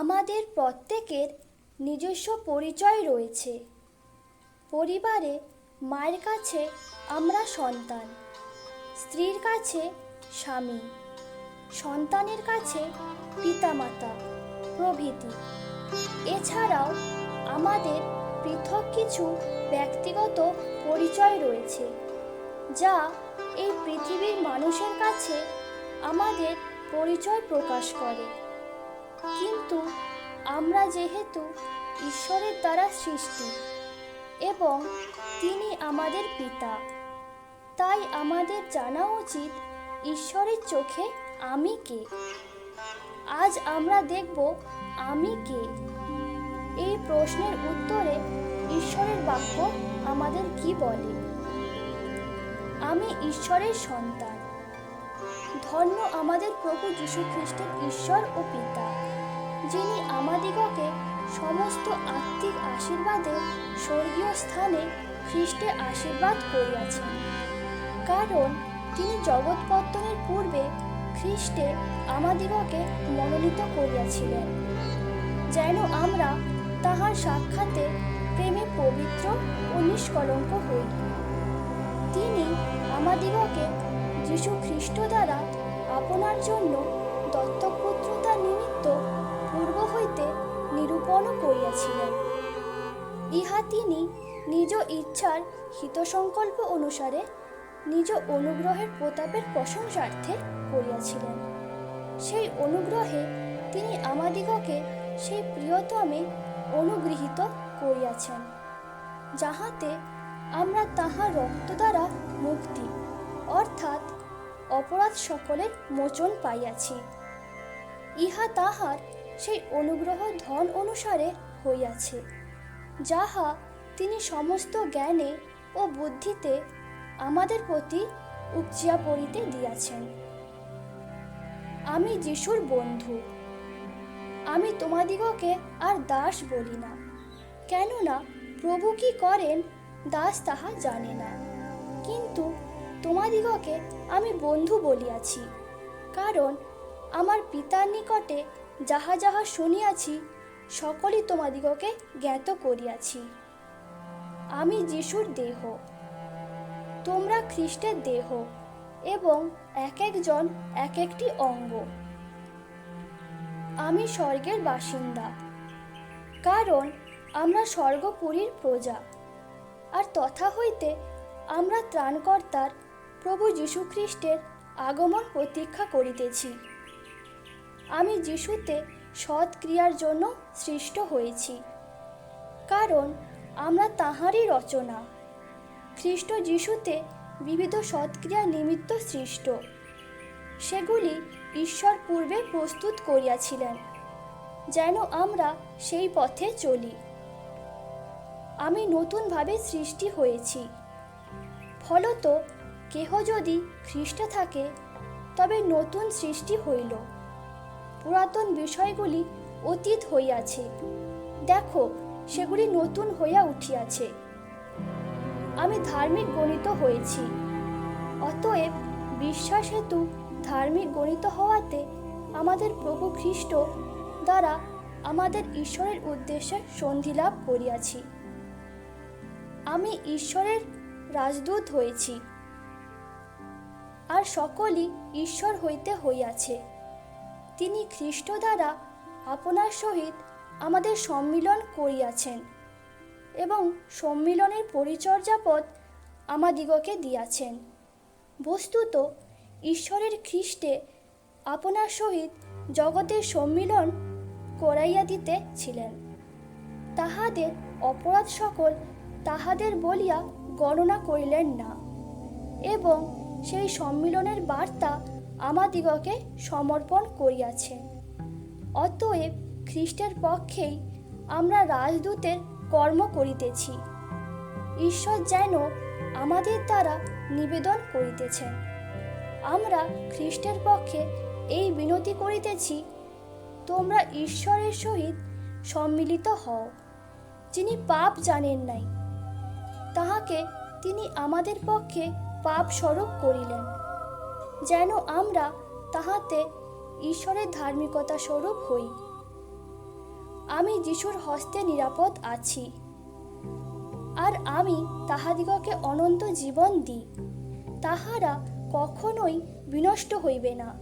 আমাদের প্রত্যেকের নিজস্ব পরিচয় রয়েছে। পরিবারে মায়ের কাছে আমরা সন্তান, স্ত্রীর কাছে স্বামী, সন্তানের কাছে পিতামাতা, প্রভৃতি। এছাড়াও আমাদের পৃথক কিছু ব্যক্তিগত পরিচয় রয়েছে, যা এই পৃথিবীর মানুষের কাছে আমাদের পরিচয় প্রকাশ করে। কিন্তু আমরা যেহেতু ঈশ্বরের দ্বারা সৃষ্টি এবং তিনি আমাদের পিতা, তাই আমাদের জানা উচিত ঈশ্বরের চোখে আমি কে। আজ আমরা দেখব আমি কে। এই প্রশ্নের উত্তরে ঈশ্বরের বাক্য আমাদের কি বলে? আমি ঈশ্বরের সন্তান। ধন্য আমাদের প্রভু যীশু খ্রিস্টের ঈশ্বর ও পিতা। যিনি আমাদিগকে সমস্ত আত্মিক আশীর্বাদে স্বর্গীয় স্থানে খ্রিস্টে আশীর্বাদ করিয়াছেন। কারণ তিনি জগৎপত্তনের পূর্বে খ্রিস্টে আমাদিগকে মনোনীত করিয়াছিলেন, যেন আমরা তাহার সাক্ষাতে প্রেমে পবিত্র ও নিষ্কলঙ্ক হই। তিনি আমাদিগকে যীশু খ্রিস্ট দ্বারা আপনার জন্য দত্তপুত্রতার নিমিত্ত পূর্ব হইতে নিরূপণও করিয়াছিলেন। ইহা তিনি নিজ ইচ্ছার হিতসংকল্প অনুসারে নিজ অনুগ্রহের প্রতাপের প্রশংসার্থে করিয়াছিলেন। সেই অনুগ্রহে তিনি আমাদিগকে সেই প্রিয়তমে অনুগৃহীত করিয়াছেন, যাহাতে আমরা তাহার রক্ত দ্বারা মুক্তি, অর্থাৎ অপরাধ সকলের মোচন পাইয়াছি। ইহা তাহার সেই অনুগ্রহ ধন অনুসারে হইয়াছে, যাহা তিনি সমস্ত জ্ঞানে ও বুদ্ধিতে আমাদের প্রতি উপচিয়া পড়িতে দিয়াছেন। আমি যিশুর বন্ধু, আমি তোমাদিগকে আর দাস বলি না, কেননা প্রভু কি করেন দাস তাহা জানে না। কিন্তু তোমাদিগকে আমি বন্ধু বলিয়াছি, কারণ আমার পিতার নিকটে যাহা যাহা শুনিয়াছি, সকলই তোমাদিগকে জ্ঞাত করিয়াছি। আমি যিশুর দেহ, তোমরা খ্রিস্টের দেহ, এবং এক একজন এক একটি অঙ্গ। আমি স্বর্গের বাসিন্দা, কারণ আমরা স্বর্গপুরীর প্রজা, আর তথা হইতে আমরা ত্রাণকর্তার প্রভু যীশুখ্রিস্টের আগমন প্রতীক্ষা করিতেছি। আমি যিশুতে সৎ ক্রিয়ার জন্য সৃষ্ট হয়েছি। কারণ আমরা তাহারই রচনা। খ্রিস্ট যিশুতে বিবিধ সৎক্রিয়া নিমিত্ত সৃষ্ট। সেগুলি ঈশ্বর পূর্বে প্রস্তুত করিয়াছিলেন, যেন আমরা সেই পথে চলি। আমি নতুনভাবে সৃষ্টি হয়েছি। ফলত কেহ যদি খ্রিস্টে থাকে, তবে নতুন সৃষ্টি হইল। পুরাতন বিষয়গুলি অতীত হইয়াছে। দেখো, সেগুলি নতুন হইয়া উঠিয়াছে। আমি ধার্মিক গণিত হয়েছি। অতএব বিশ্বাস হেতু ধার্মিক গণিত হওয়াতে আমাদের প্রভু খ্রিস্ট দ্বারা আমাদের ঈশ্বরের উদ্দেশ্যে সন্ধি লাভ করিয়াছি। আমি ঈশ্বরের রাজদূত হয়েছি। আর সকলই ঈশ্বর হইতে হইয়াছে। তিনি খ্রিস্ট দ্বারা আপনার সহিত আমাদের সম্মিলন করিয়াছেন এবং সম্মিলনের পরিচর্যাপদ আমাদিগকে দিয়াছেন। বস্তুত ঈশ্বরের খ্রিস্টে আপনার সহিত জগতের সম্মিলন করাইয়া দিতে ছিলেন। তাহাদের অপরাধ সকল তাহাদের বলিয়া গণনা করিলেন না এবং সেই সম্মিলনের বার্তা আমাদিগকে সমর্পণ করিয়াছেন অতএব খ্রিস্টের পক্ষেই আমরা রাজদূতের কর্ম করিতেছি। ঈশ্বর যেন আমাদের দ্বারা নিবেদন করিতেছেন। আমরা খ্রিস্টের পক্ষে এই বিনতি করিতেছি, তোমরা ঈশ্বরের সহিত সম্মিলিত হও, যিনি পাপ জানেন নাই। তাহাকে তিনি আমাদের পক্ষে পাপ স্বরূপ করিলেন। যেন আমরা তাহাতে ঈশ্বরের ধার্মিকতা স্বরূপ হই। আমি যিশুর হস্তে নিরাপদ আছি। আর আমি তাহাদিগকে অনন্ত জীবন দিই। তাহারা কখনোই বিনষ্ট হইবে না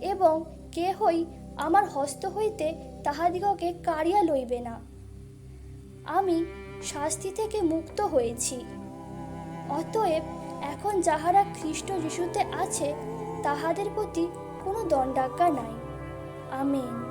এবং কেহই আমার হস্ত হইতে তাহাদিগকে কাড়িয়া লইবে না। আমি শাস্তি থেকে মুক্ত হয়েছি। অতএব এখন যাহারা খ্রিস্ট যিশুতে আছে তাহাদের প্রতি কোনো দণ্ডাজ্ঞা নাই। আমেন।